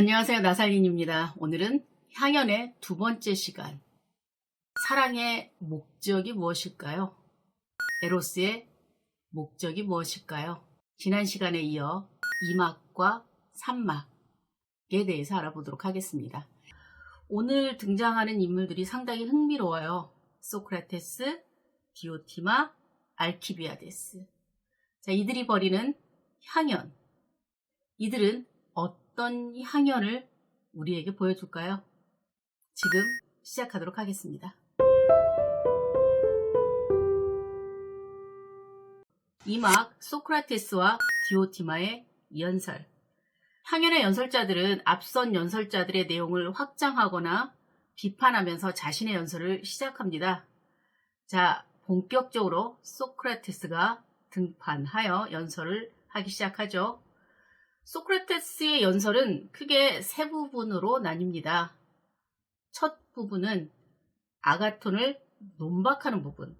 안녕하세요. 나살린입니다. 오늘은 향연의 두 번째 시간. 사랑의 목적이 무엇일까요? 에로스의 목적이 무엇일까요? 지난 시간에 이어 2막과 3막에 대해서 알아보도록 하겠습니다. 오늘 등장하는 인물들이 상당히 흥미로워요. 소크라테스, 디오티마, 알키비아데스. 자, 이들이 벌이는 향연. 이들은 어떤 향연을 우리에게 보여줄까요? 지금 시작하도록 하겠습니다. 이막 소크라테스와 디오티마의 연설. 향연의 연설자들은 앞선 연설자들의 내용을 확장하거나 비판하면서 자신의 연설을 시작합니다. 자, 본격적으로 소크라테스가 등판하여 연설을 하기 시작하죠. 소크라테스의 연설은 크게 세 부분으로 나뉩니다. 첫 부분은 아가톤을 논박하는 부분.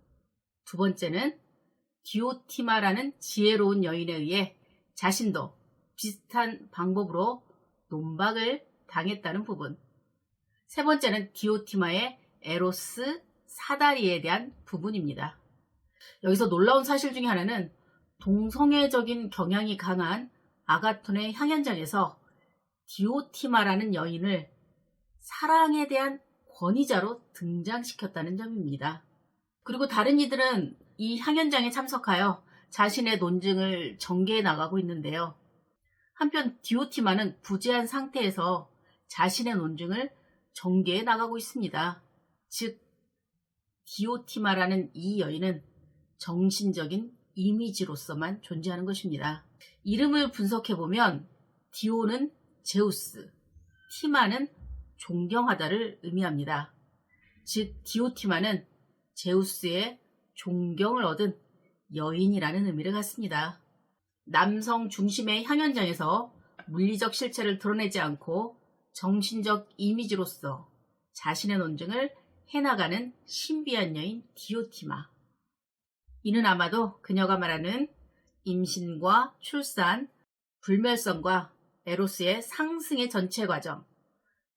두 번째는 디오티마라는 지혜로운 여인에 의해 자신도 비슷한 방법으로 논박을 당했다는 부분. 세 번째는 디오티마의 에로스 사다리에 대한 부분입니다. 여기서 놀라운 사실 중에 하나는 동성애적인 경향이 강한 아가톤의 향연장에서 디오티마라는 여인을 사랑에 대한 권위자로 등장시켰다는 점입니다. 그리고 다른 이들은 이 향연장에 참석하여 자신의 논증을 전개해 나가고 있는데요. 한편 디오티마는 부재한 상태에서 자신의 논증을 전개해 나가고 있습니다. 즉, 디오티마라는 이 여인은 정신적인 이미지로서만 존재하는 것입니다. 이름을 분석해보면 디오는 제우스, 티마는 존경하다를 의미합니다. 즉, 디오티마는 제우스의 존경을 얻은 여인이라는 의미를 갖습니다. 남성 중심의 향연장에서 물리적 실체를 드러내지 않고 정신적 이미지로서 자신의 논증을 해나가는 신비한 여인 디오티마. 이는 아마도 그녀가 말하는 임신과 출산, 불멸성과 에로스의 상승의 전체 과정,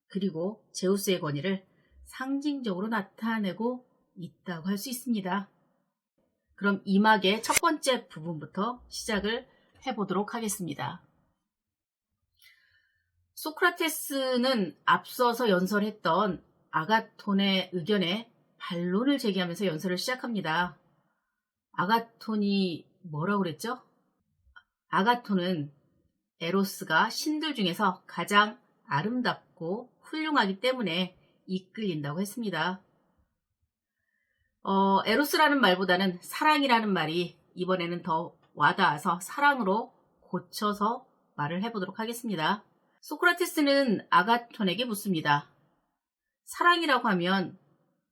그리고 제우스의 권위를 상징적으로 나타내고 있다고 할 수 있습니다. 그럼 이막의 첫 번째 부분부터 시작을 해보도록 하겠습니다. 소크라테스는 앞서서 연설했던 아가톤의 의견에 반론을 제기하면서 연설을 시작합니다. 아가톤이 뭐라고 그랬죠? 아가톤은 에로스가 신들 중에서 가장 아름답고 훌륭하기 때문에 이끌린다고 했습니다. 어, 에로스라는 말보다는 사랑이라는 말이 이번에는 더 와닿아서 사랑으로 고쳐서 말을 해보도록 하겠습니다. 소크라테스는 아가톤에게 묻습니다. 사랑이라고 하면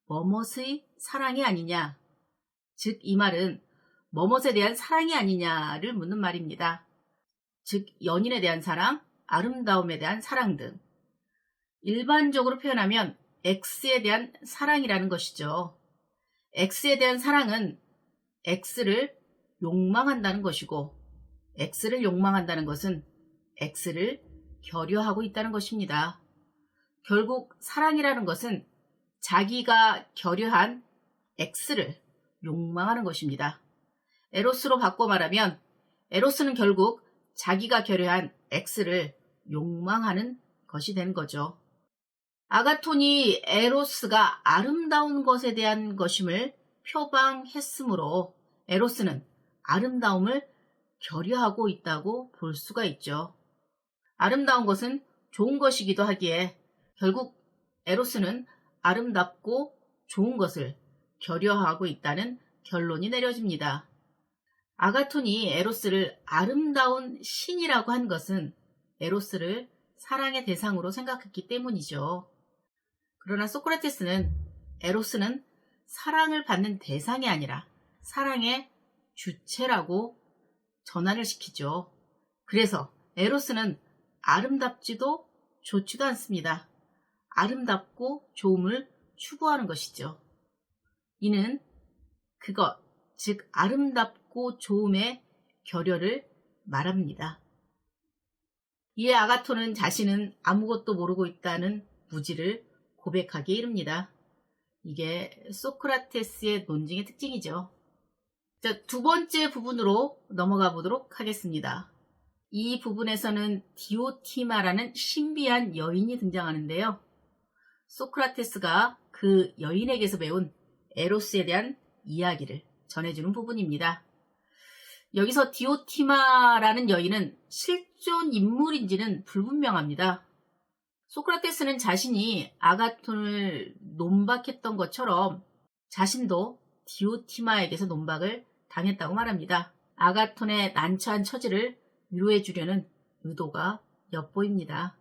뭐뭇의 사랑이 아니냐? 즉, 이 말은 뭐뭇에 대한 사랑이 아니냐를 묻는 말입니다. 즉, 연인에 대한 사랑, 아름다움에 대한 사랑 등. 일반적으로 표현하면 X에 대한 사랑이라는 것이죠. X에 대한 사랑은 X를 욕망한다는 것이고, X를 욕망한다는 것은 X를 결여하고 있다는 것입니다. 결국 사랑이라는 것은 자기가 결여한 X를 욕망하는 것입니다. 에로스로 바꿔 말하면 에로스는 결국 자기가 결여한 X를 욕망하는 것이 되는 거죠. 아가톤이 에로스가 아름다운 것에 대한 것임을 표방했으므로 에로스는 아름다움을 결여하고 있다고 볼 수가 있죠. 아름다운 것은 좋은 것이기도 하기에 결국 에로스는 아름답고 좋은 것을 결여하고 있다는 결론이 내려집니다. 아가톤이 에로스를 아름다운 신이라고 한 것은 에로스를 사랑의 대상으로 생각했기 때문이죠. 그러나 소크라테스는 에로스는 사랑을 받는 대상이 아니라 사랑의 주체라고 전환을 시키죠. 그래서 에로스는 아름답지도 좋지도 않습니다. 아름답고 좋음을 추구하는 것이죠. 이는 그것, 즉 아름답 고 좋음의 결여를 말합니다. 이에 아가토는 자신은 아무것도 모르고 있다는 무지를 고백하기에 이릅니다. 이게 소크라테스의 논증의 특징이죠. 자, 두 번째 부분으로 넘어가 보도록 하겠습니다. 이 부분에서는 디오티마라는 신비한 여인이 등장하는데요. 소크라테스가 그 여인에게서 배운 에로스에 대한 이야기를 전해주는 부분입니다. 여기서 디오티마라는 여인은 실존 인물인지는 불분명합니다. 소크라테스는 자신이 아가톤을 논박했던 것처럼 자신도 디오티마에게서 논박을 당했다고 말합니다. 아가톤의 난처한 처지를 위로해 주려는 의도가 엿보입니다.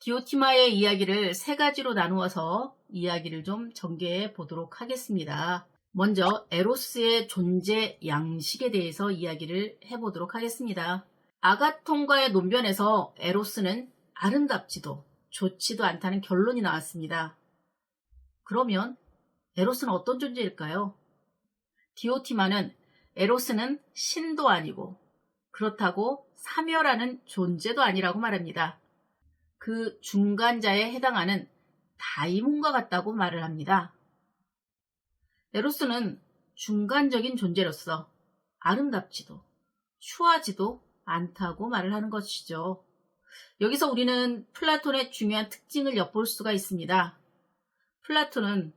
디오티마의 이야기를 세 가지로 나누어서 이야기를 좀 전개해 보도록 하겠습니다. 먼저 에로스의 존재 양식에 대해서 이야기를 해보도록 하겠습니다. 아가톤과의 논변에서 에로스는 아름답지도 좋지도 않다는 결론이 나왔습니다. 그러면 에로스는 어떤 존재일까요? 디오티마는 에로스는 신도 아니고 그렇다고 사멸하는 존재도 아니라고 말합니다. 그 중간자에 해당하는 다이몬과 같다고 말을 합니다. 에로스는 중간적인 존재로서 아름답지도 추하지도 않다고 말을 하는 것이죠. 여기서 우리는 플라톤의 중요한 특징을 엿볼 수가 있습니다. 플라톤은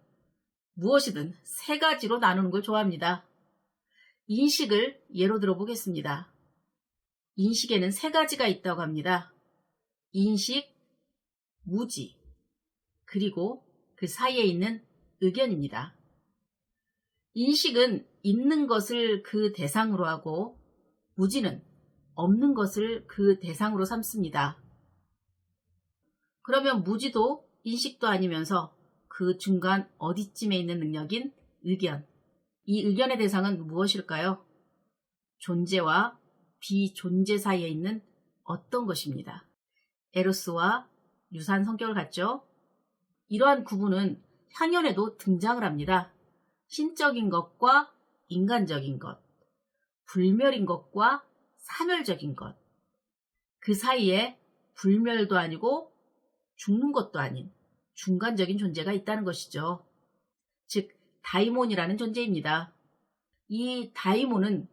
무엇이든 세 가지로 나누는 걸 좋아합니다. 인식을 예로 들어보겠습니다. 인식에는 세 가지가 있다고 합니다. 인식, 무지, 그리고 그 사이에 있는 의견입니다. 인식은 있는 것을 그 대상으로 하고 무지는 없는 것을 그 대상으로 삼습니다. 그러면 무지도 인식도 아니면서 그 중간 어디쯤에 있는 능력인 의견. 이 의견의 대상은 무엇일까요? 존재와 비존재 사이에 있는 어떤 것입니다. 에로스와 유사한 성격을 갖죠. 이러한 구분은 향연에도 등장을 합니다. 신적인 것과 인간적인 것, 불멸인 것과 사멸적인 것. 그 사이에 불멸도 아니고 죽는 것도 아닌 중간적인 존재가 있다는 것이죠. 즉, 다이몬이라는 존재입니다. 이 다이몬은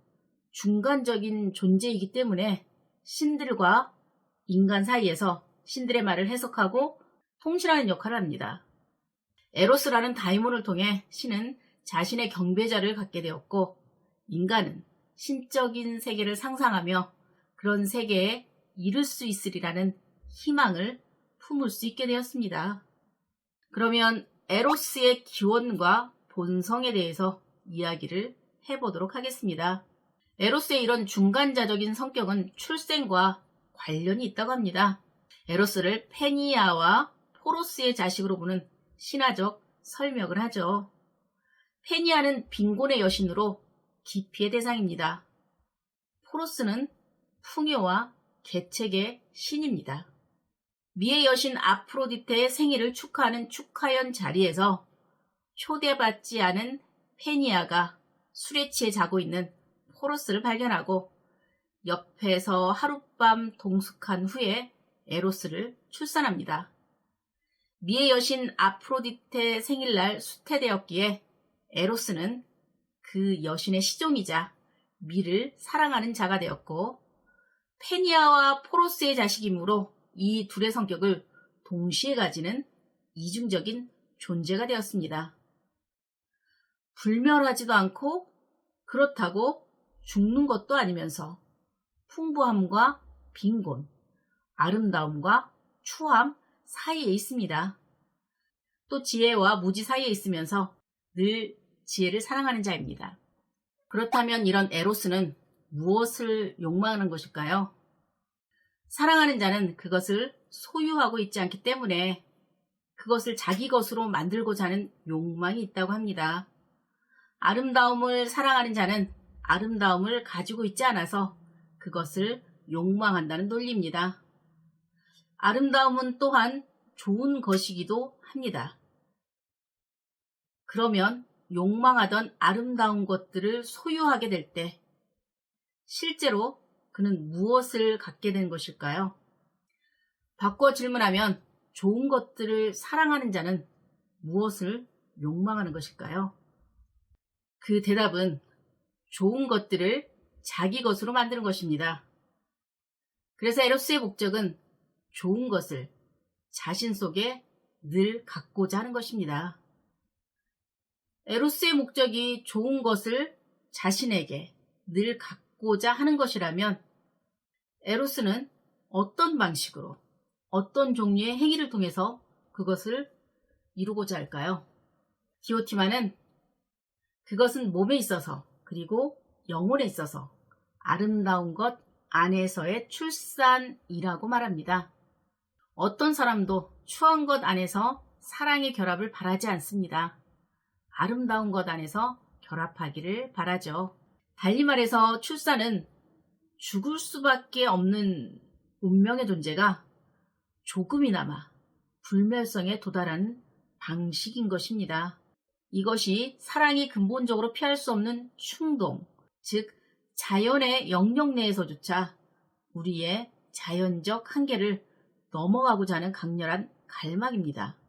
중간적인 존재이기 때문에 신들과 인간 사이에서 신들의 말을 해석하고 통신하는 역할을 합니다. 에로스라는 다이몬을 통해 신은 자신의 경배자를 갖게 되었고 인간은 신적인 세계를 상상하며 그런 세계에 이룰 수 있으리라는 희망을 품을 수 있게 되었습니다. 그러면 에로스의 기원과 본성에 대해서 이야기를 해보도록 하겠습니다. 에로스의 이런 중간자적인 성격은 출생과 관련이 있다고 합니다. 에로스를 페니아와 포로스의 자식으로 보는 신화적 설명을 하죠. 페니아는 빈곤의 여신으로 기피의 대상입니다. 포로스는 풍요와 개책의 신입니다. 미의 여신 아프로디테의 생일을 축하하는 축하연 자리에서 초대받지 않은 페니아가 술에 취해 자고 있는 포로스를 발견하고 옆에서 하룻밤 동숙한 후에 에로스를 출산합니다. 미의 여신 아프로디테 생일날 수태되었기에 에로스는 그 여신의 시종이자 미를 사랑하는 자가 되었고 페니아와 포로스의 자식이므로 이 둘의 성격을 동시에 가지는 이중적인 존재가 되었습니다. 불멸하지도 않고 그렇다고 죽는 것도 아니면서 풍부함과 빈곤, 아름다움과 추함 사이에 있습니다. 또 지혜와 무지 사이에 있으면서 늘 지혜를 사랑하는 자입니다. 그렇다면 이런 에로스는 무엇을 욕망하는 것일까요? 사랑하는 자는 그것을 소유하고 있지 않기 때문에 그것을 자기 것으로 만들고자 하는 욕망이 있다고 합니다. 아름다움을 사랑하는 자는 아름다움을 가지고 있지 않아서 그것을 욕망한다는 논리입니다. 아름다움은 또한 좋은 것이기도 합니다. 그러면 욕망하던 아름다운 것들을 소유하게 될 때 실제로 그는 무엇을 갖게 된 것일까요? 바꿔 질문하면 좋은 것들을 사랑하는 자는 무엇을 욕망하는 것일까요? 그 대답은 좋은 것들을 자기 것으로 만드는 것입니다. 그래서 에로스의 목적은 좋은 것을 자신 속에 늘 갖고자 하는 것입니다. 에로스의 목적이 좋은 것을 자신에게 늘 갖고자 하는 것이라면 에로스는 어떤 방식으로 어떤 종류의 행위를 통해서 그것을 이루고자 할까요? 디오티마는 그것은 몸에 있어서 그리고 영혼에 있어서 아름다운 것 안에서의 출산이라고 말합니다. 어떤 사람도 추한 것 안에서 사랑의 결합을 바라지 않습니다. 아름다운 것 안에서 결합하기를 바라죠. 달리 말해서 출산은 죽을 수밖에 없는 운명의 존재가 조금이나마 불멸성에 도달하는 방식인 것입니다. 이것이 사랑이 근본적으로 피할 수 없는 충동, 즉 자연의 영역 내에서조차 우리의 자연적 한계를 넘어가고자 하는 강렬한 갈망입니다.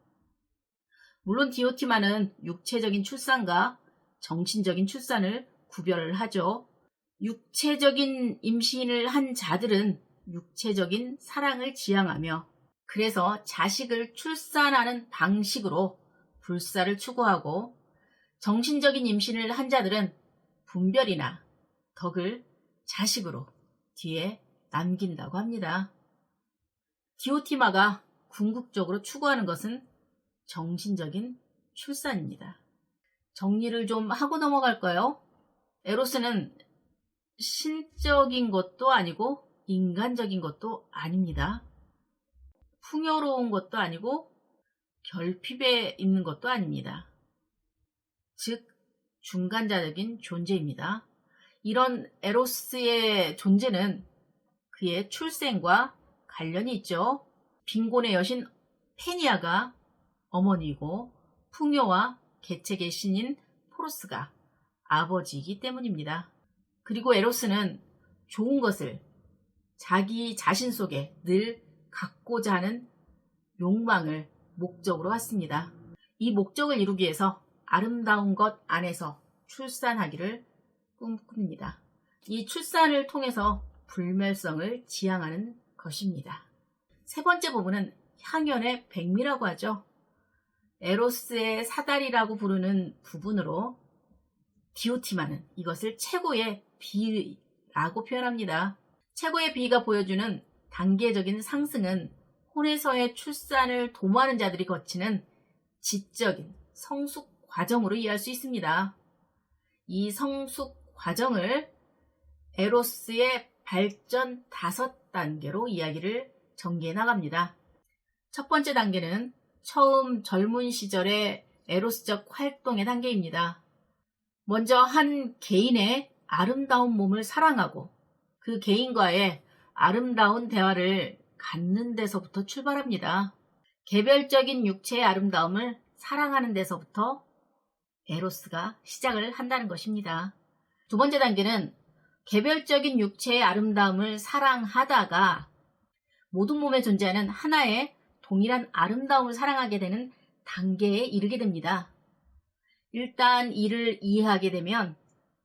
물론 디오티마는 육체적인 출산과 정신적인 출산을 구별을 하죠. 육체적인 임신을 한 자들은 육체적인 사랑을 지향하며 그래서 자식을 출산하는 방식으로 불사를 추구하고 정신적인 임신을 한 자들은 분별이나 덕을 자식으로 뒤에 남긴다고 합니다. 디오티마가 궁극적으로 추구하는 것은 정신적인 출산입니다. 정리를 좀 하고 넘어갈까요? 에로스는 신적인 것도 아니고 인간적인 것도 아닙니다. 풍요로운 것도 아니고 결핍에 있는 것도 아닙니다. 즉, 중간자적인 존재입니다. 이런 에로스의 존재는 그의 출생과 관련이 있죠. 빈곤의 여신 페니아가 어머니이고 풍요와 개책의 신인 포로스가 아버지이기 때문입니다. 그리고 에로스는 좋은 것을 자기 자신 속에 늘 갖고자 하는 욕망을 목적으로 했습니다. 이 목적을 이루기 위해서 아름다운 것 안에서 출산하기를 꿈꿉니다. 이 출산을 통해서 불멸성을 지향하는 것입니다. 세 번째 부분은 향연의 백미라고 하죠. 에로스의 사다리라고 부르는 부분으로 디오티마는 이것을 최고의 비라고 표현합니다. 최고의 비가 보여주는 단계적인 상승은 혼에서의 출산을 도모하는 자들이 거치는 지적인 성숙 과정으로 이해할 수 있습니다. 이 성숙 과정을 에로스의 발전 다섯 단계로 이야기를 전개해 나갑니다. 첫 번째 단계는 처음 젊은 시절의 에로스적 활동의 단계입니다. 먼저 한 개인의 아름다운 몸을 사랑하고 그 개인과의 아름다운 대화를 갖는 데서부터 출발합니다. 개별적인 육체의 아름다움을 사랑하는 데서부터 에로스가 시작을 한다는 것입니다. 두 번째 단계는 개별적인 육체의 아름다움을 사랑하다가 모든 몸에 존재하는 하나의 동일한 아름다움을 사랑하게 되는 단계에 이르게 됩니다. 일단 이를 이해하게 되면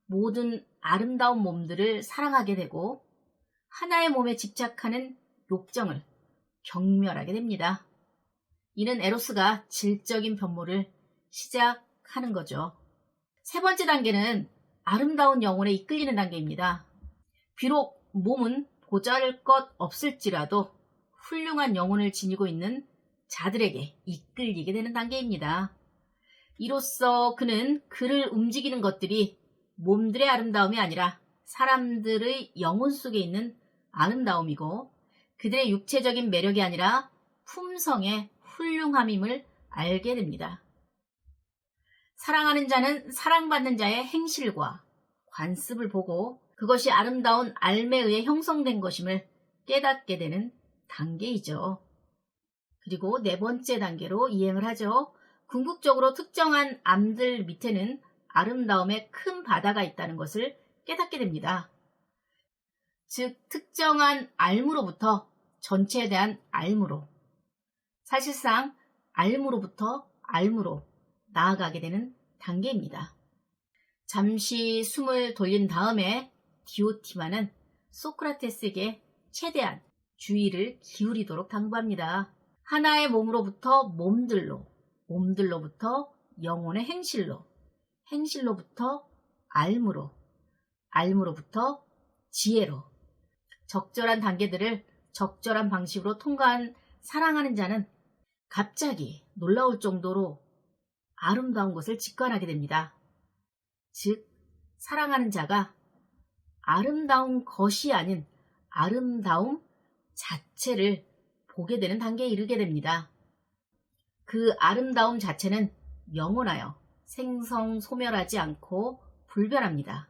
모든 아름다운 몸들을 사랑하게 되고 하나의 몸에 집착하는 욕정을 경멸하게 됩니다. 이는 에로스가 질적인 변모를 시작하는 거죠. 세 번째 단계는 아름다운 영혼에 이끌리는 단계입니다. 비록 몸은 보잘 것 없을지라도 훌륭한 영혼을 지니고 있는 자들에게 이끌리게 되는 단계입니다. 이로써 그는 그를 움직이는 것들이 몸들의 아름다움이 아니라 사람들의 영혼 속에 있는 아름다움이고 그들의 육체적인 매력이 아니라 품성의 훌륭함임을 알게 됩니다. 사랑하는 자는 사랑받는 자의 행실과 관습을 보고 그것이 아름다운 알매 의해 형성된 것임을 깨닫게 되는 단계이죠. 그리고 네 번째 단계로 이행을 하죠. 궁극적으로 특정한 암들 밑에는 아름다움의 큰 바다가 있다는 것을 깨닫게 됩니다. 즉, 특정한 알무로부터 전체에 대한 알무로 사실상 알무로부터 알무로 나아가게 되는 단계입니다. 잠시 숨을 돌린 다음에 디오티마는 소크라테스에게 최대한 주의를 기울이도록 당부합니다. 하나의 몸으로부터 몸들로, 몸들로부터 영혼의 행실로, 행실로부터 알무로, 알무로부터 지혜로, 적절한 단계들을 적절한 방식으로 통과한 사랑하는 자는 갑자기 놀라울 정도로 아름다운 것을 직관하게 됩니다. 즉, 사랑하는 자가 아름다운 것이 아닌 아름다움 자체를 보게 되는 단계에 이르게 됩니다. 그 아름다움 자체는 영원하여 생성 소멸하지 않고 불변합니다.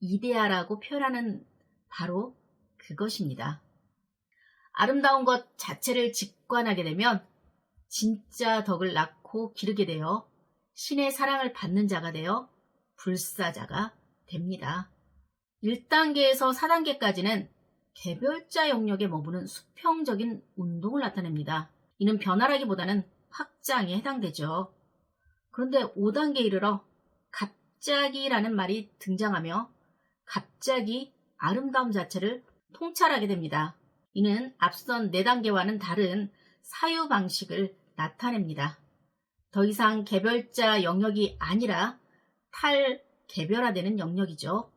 이데아라고 표현하는 바로 그것입니다. 아름다운 것 자체를 직관하게 되면 진짜 덕을 낳고 기르게 되어 신의 사랑을 받는 자가 되어 불사자가 됩니다. 1단계에서 4단계까지는 개별자 영역에 머무는 수평적인 운동을 나타냅니다. 이는 변화라기보다는 확장에 해당되죠. 그런데 5단계에 이르러 갑자기라는 말이 등장하며 갑자기 아름다움 자체를 통찰하게 됩니다. 이는 앞선 4단계와는 다른 사유 방식을 나타냅니다. 더 이상 개별자 영역이 아니라 탈 개별화되는 영역이죠.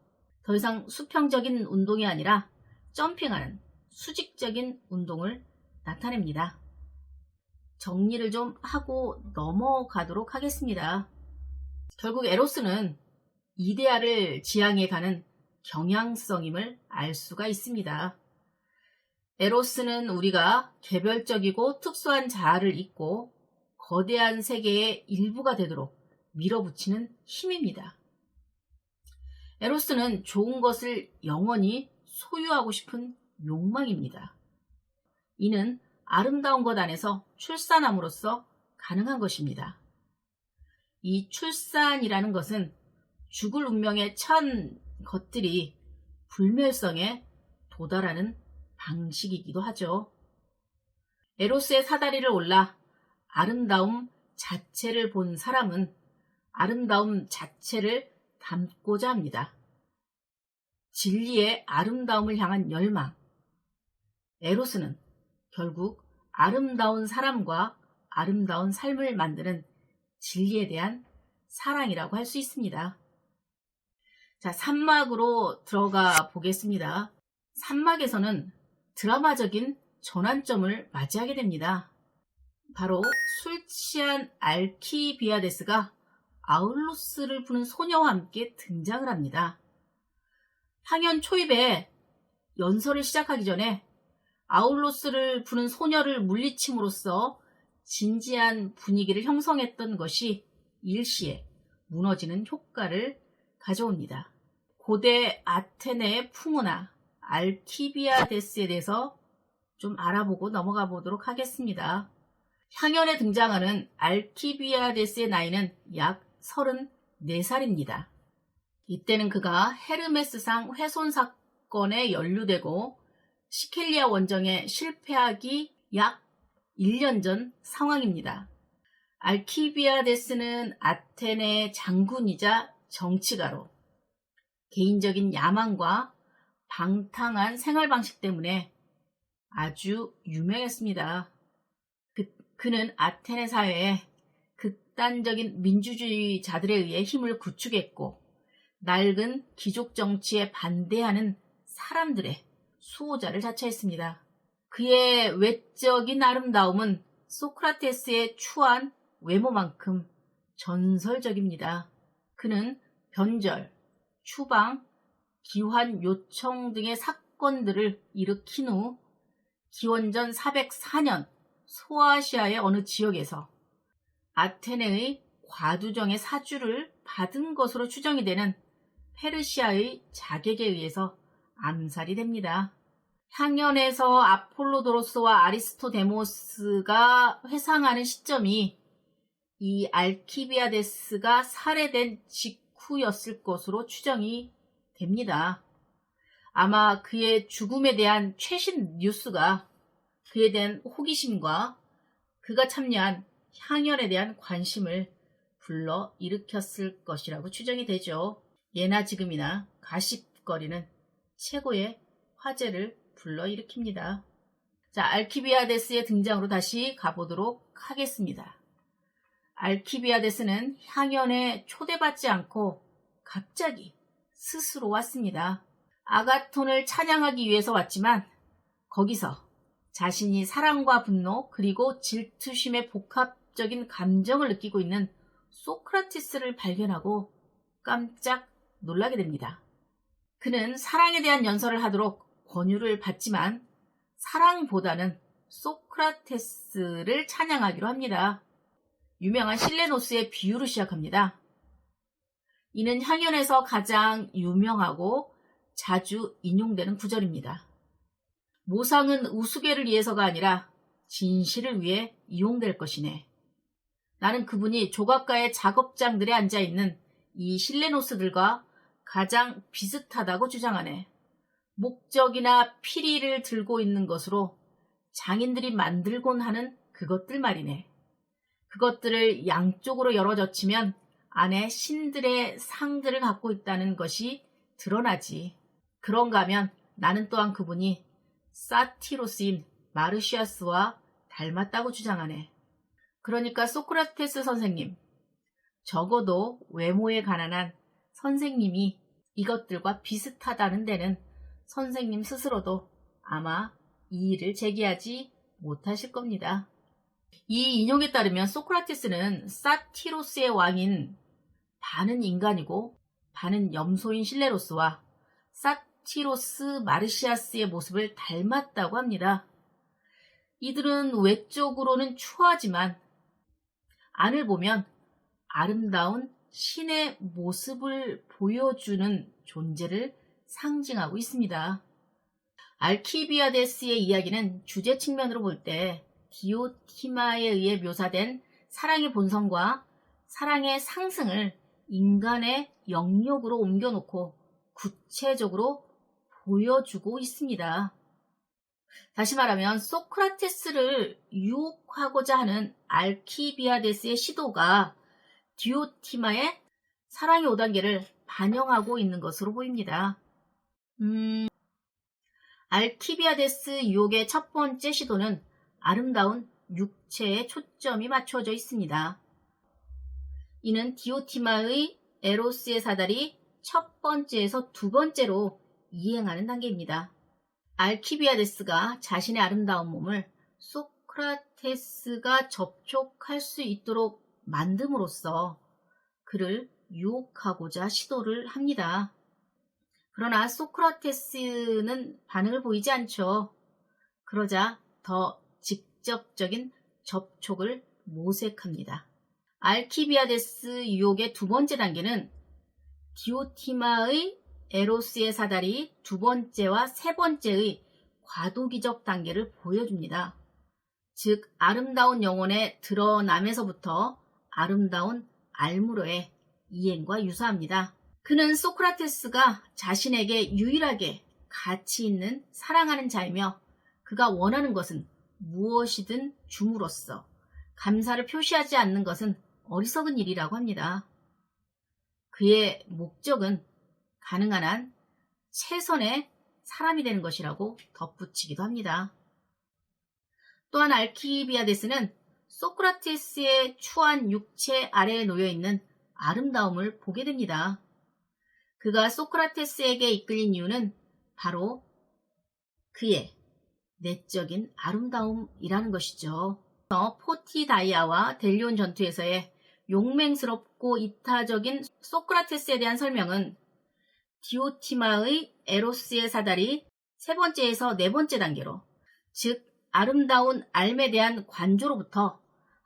더 이상 수평적인 운동이 아니라 점핑하는 수직적인 운동을 나타냅니다. 정리를 좀 하고 넘어가도록 하겠습니다. 결국 에로스는 이데아를 지향해 가는 경향성임을 알 수가 있습니다. 에로스는 우리가 개별적이고 특수한 자아를 잇고 거대한 세계의 일부가 되도록 밀어붙이는 힘입니다. 에로스는 좋은 것을 영원히 소유하고 싶은 욕망입니다. 이는 아름다운 것 안에서 출산함으로써 가능한 것입니다. 이 출산이라는 것은 죽을 운명에 처한 것들이 불멸성에 도달하는 방식이기도 하죠. 에로스의 사다리를 올라 아름다움 자체를 본 사람은 아름다움 자체를 담고자 합니다. 진리의 아름다움을 향한 열망. 에로스는 결국 아름다운 사람과 아름다운 삶을 만드는 진리에 대한 사랑이라고 할 수 있습니다. 자, 산막으로 들어가 보겠습니다. 산막에서는 드라마적인 전환점을 맞이하게 됩니다. 바로 술 취한 알키비아데스가 아울로스를 부는 소녀와 함께 등장을 합니다. 향연 초입에 연설을 시작하기 전에 아울로스를 부는 소녀를 물리침으로써 진지한 분위기를 형성했던 것이 일시에 무너지는 효과를 가져옵니다. 고대 아테네의 풍우나 알키비아데스에 대해서 좀 알아보고 넘어가 보도록 하겠습니다. 향연에 등장하는 알키비아데스의 나이는 약 34살입니다. 이때는 그가 헤르메스상 훼손 사건에 연루되고 시켈리아 원정에 실패하기 약 1년 전 상황입니다. 알키비아데스는 아테네 장군이자 정치가로 개인적인 야망과 방탕한 생활 방식 때문에 아주 유명했습니다. 그, 그는 아테네 사회에 극단적인 민주주의자들에 의해 힘을 구축했고 낡은 귀족 정치에 반대하는 사람들의 수호자를 자처했습니다. 그의 외적인 아름다움은 소크라테스의 추한 외모만큼 전설적입니다. 그는 변절, 추방, 기환 요청 등의 사건들을 일으킨 후 기원전 404년 소아시아의 어느 지역에서 아테네의 과두정의 사주를 받은 것으로 추정이 되는 페르시아의 자객에 의해서 암살이 됩니다. 향연에서 아폴로도로스와 아리스토데모스가 회상하는 시점이 이 알키비아데스가 살해된 직후였을 것으로 추정이 됩니다. 아마 그의 죽음에 대한 최신 뉴스가 그에 대한 호기심과 그가 참여한 향연에 대한 관심을 불러 일으켰을 것이라고 추정이 되죠. 예나 지금이나 가십거리는 최고의 화제를 불러 일으킵니다. 자, 알키비아데스의 등장으로 다시 가보도록 하겠습니다. 알키비아데스는 향연에 초대받지 않고 갑자기 스스로 왔습니다. 아가톤을 찬양하기 위해서 왔지만 거기서 자신이 사랑과 분노 그리고 질투심의 복합적인 감정을 느끼고 있는 소크라티스를 발견하고 깜짝 놀라게 됩니다. 그는 사랑에 대한 연설을 하도록 권유를 받지만 사랑보다는 소크라테스를 찬양하기로 합니다. 유명한 실레노스의 비유로 시작합니다. 이는 향연에서 가장 유명하고 자주 인용되는 구절입니다. 모상은 우스개를 위해서가 아니라 진실을 위해 이용될 것이네. 나는 그분이 조각가의 작업장들에 앉아있는 이 실레노스들과 가장 비슷하다고 주장하네. 목적이나 피리를 들고 있는 것으로 장인들이 만들곤 하는 그것들 말이네. 그것들을 양쪽으로 열어 젖히면 안에 신들의 상들을 갖고 있다는 것이 드러나지. 그런가 하면 나는 또한 그분이 사티로스인 마르시아스와 닮았다고 주장하네. 그러니까 소크라테스 선생님, 적어도 외모에 가난한 선생님이 이것들과 비슷하다는 데는 선생님 스스로도 아마 이의를 제기하지 못하실 겁니다. 이 인용에 따르면 소크라테스는 사티로스의 왕인 반은 인간이고 반은 염소인 실레로스와 사티로스 마르시아스의 모습을 닮았다고 합니다. 이들은 외적으로는 추하지만 안을 보면 아름다운 신의 모습을 보여주는 존재를 상징하고 있습니다. 알키비아데스의 이야기는 주제 측면으로 볼 때 디오티마에 의해 묘사된 사랑의 본성과 사랑의 상승을 인간의 영역으로 옮겨놓고 구체적으로 보여주고 있습니다. 다시 말하면 소크라테스를 유혹하고자 하는 알키비아데스의 시도가 디오티마의 사랑의 5단계를 반영하고 있는 것으로 보입니다. 음, 알키비아데스 유혹의 첫 번째 시도는 아름다운 육체에 초점이 맞춰져 있습니다. 이는 디오티마의 에로스의 사달이 첫 번째에서 두 번째로 이행하는 단계입니다. 알키비아데스가 자신의 아름다운 몸을 소크라테스가 접촉할 수 있도록 만듦으로써 그를 유혹하고자 시도를 합니다. 그러나 소크라테스는 반응을 보이지 않죠. 그러자 더 직접적인 접촉을 모색합니다. 알키비아데스 유혹의 두 번째 단계는 디오티마의 에로스의 사다리 두 번째와 세 번째의 과도기적 단계를 보여줍니다. 즉, 아름다운 영혼의 드러남에서부터 아름다운 알무로의 이행과 유사합니다. 그는 소크라테스가 자신에게 유일하게 가치 있는 사랑하는 자이며 그가 원하는 것은 무엇이든 줌으로써 감사를 표시하지 않는 것은 어리석은 일이라고 합니다. 그의 목적은 가능한 한 최선의 사람이 되는 것이라고 덧붙이기도 합니다. 또한 알키비아데스는 소크라테스의 추한 육체 아래에 놓여 있는 아름다움을 보게 됩니다. 그가 소크라테스에게 이끌린 이유는 바로 그의 내적인 아름다움이라는 것이죠. 포티다이아와 델리온 전투에서의 용맹스럽고 이타적인 소크라테스에 대한 설명은 디오티마의 에로스의 사다리 세 번째에서 네 번째 단계로, 즉 아름다운 알에 대한 관조로부터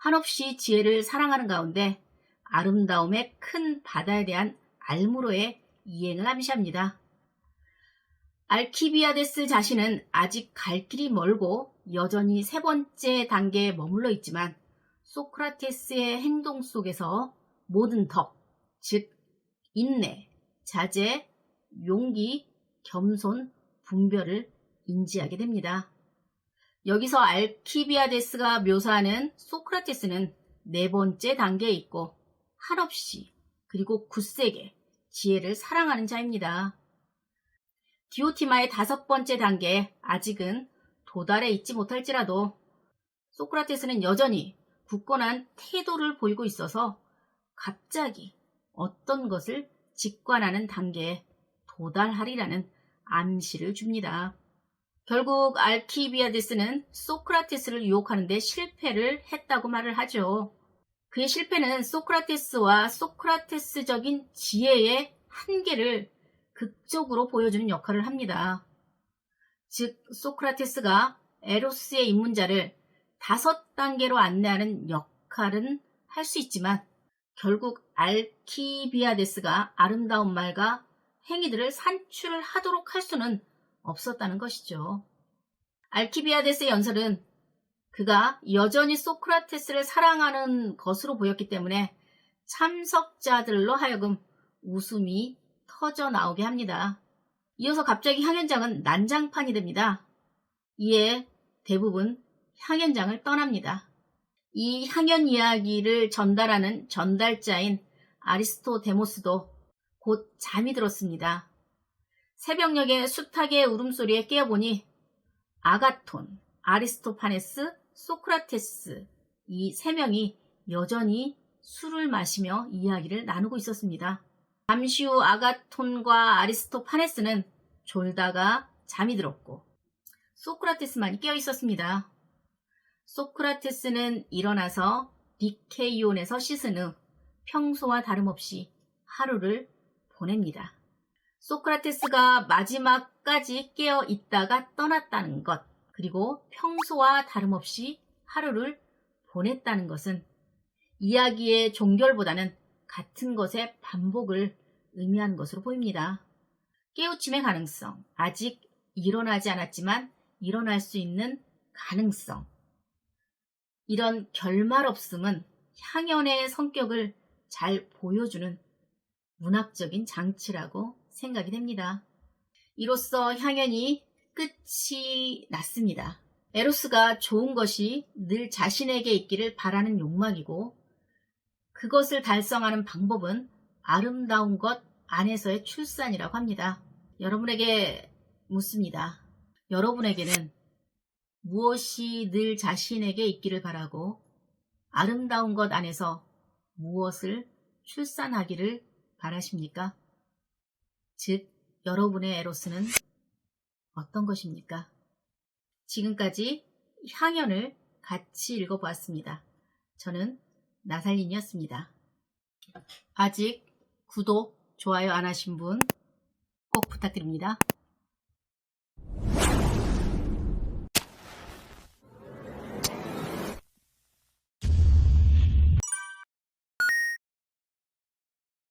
한없이 지혜를 사랑하는 가운데 아름다움의 큰 바다에 대한 알무로의 이행을 암시합니다. 알키비아데스 자신은 아직 갈 길이 멀고 여전히 세 번째 단계에 머물러 있지만 소크라테스의 행동 속에서 모든 덕, 즉 인내, 자제, 용기, 겸손, 분별을 인지하게 됩니다. 여기서 알키비아데스가 묘사하는 소크라테스는 네 번째 단계에 있고 한없이 그리고 굳세게 지혜를 사랑하는 자입니다. 디오티마의 다섯 번째 단계에 아직은 도달해 있지 못할지라도 소크라테스는 여전히 굳건한 태도를 보이고 있어서 갑자기 어떤 것을 직관하는 단계에 도달하리라는 암시를 줍니다. 결국 알키비아데스는 소크라테스를 유혹하는데 실패를 했다고 말을 하죠. 그의 실패는 소크라테스와 소크라테스적인 지혜의 한계를 극적으로 보여주는 역할을 합니다. 즉, 소크라테스가 에로스의 입문자를 다섯 단계로 안내하는 역할은 할 수 있지만 결국 알키비아데스가 아름다운 말과 행위들을 산출을 하도록 할 수는 없었다는 것이죠. 알키비아데스의 연설은 그가 여전히 소크라테스를 사랑하는 것으로 보였기 때문에 참석자들로 하여금 웃음이 터져 나오게 합니다. 이어서 갑자기 향연장은 난장판이 됩니다. 이에 대부분 향연장을 떠납니다. 이 향연 이야기를 전달하는 전달자인 아리스토데모스도 곧 잠이 들었습니다. 새벽녘에 숱하게 울음소리에 깨어보니 아가톤, 아리스토파네스, 소크라테스 이 세 명이 여전히 술을 마시며 이야기를 나누고 있었습니다. 잠시 후 아가톤과 아리스토파네스는 졸다가 잠이 들었고 소크라테스만이 깨어 있었습니다. 소크라테스는 일어나서 리케이온에서 씻은 후 평소와 다름없이 하루를 보냅니다. 소크라테스가 마지막까지 깨어 있다가 떠났다는 것, 그리고 평소와 다름없이 하루를 보냈다는 것은 이야기의 종결보다는 같은 것의 반복을 의미하는 것으로 보입니다. 깨우침의 가능성, 아직 일어나지 않았지만 일어날 수 있는 가능성. 이런 결말 없음은 향연의 성격을 잘 보여주는 문학적인 장치라고 생각이 됩니다. 이로써 향연이 끝이 났습니다. 에로스가 좋은 것이 늘 자신에게 있기를 바라는 욕망이고 그것을 달성하는 방법은 아름다운 것 안에서의 출산이라고 합니다. 여러분에게 묻습니다. 여러분에게는 무엇이 늘 자신에게 있기를 바라고 아름다운 것 안에서 무엇을 출산하기를 바라십니까? 즉, 여러분의 에로스는 어떤 것입니까? 지금까지 향연을 같이 읽어보았습니다. 저는 나살린이었습니다. 아직 구독, 좋아요 안 하신 분 꼭 부탁드립니다.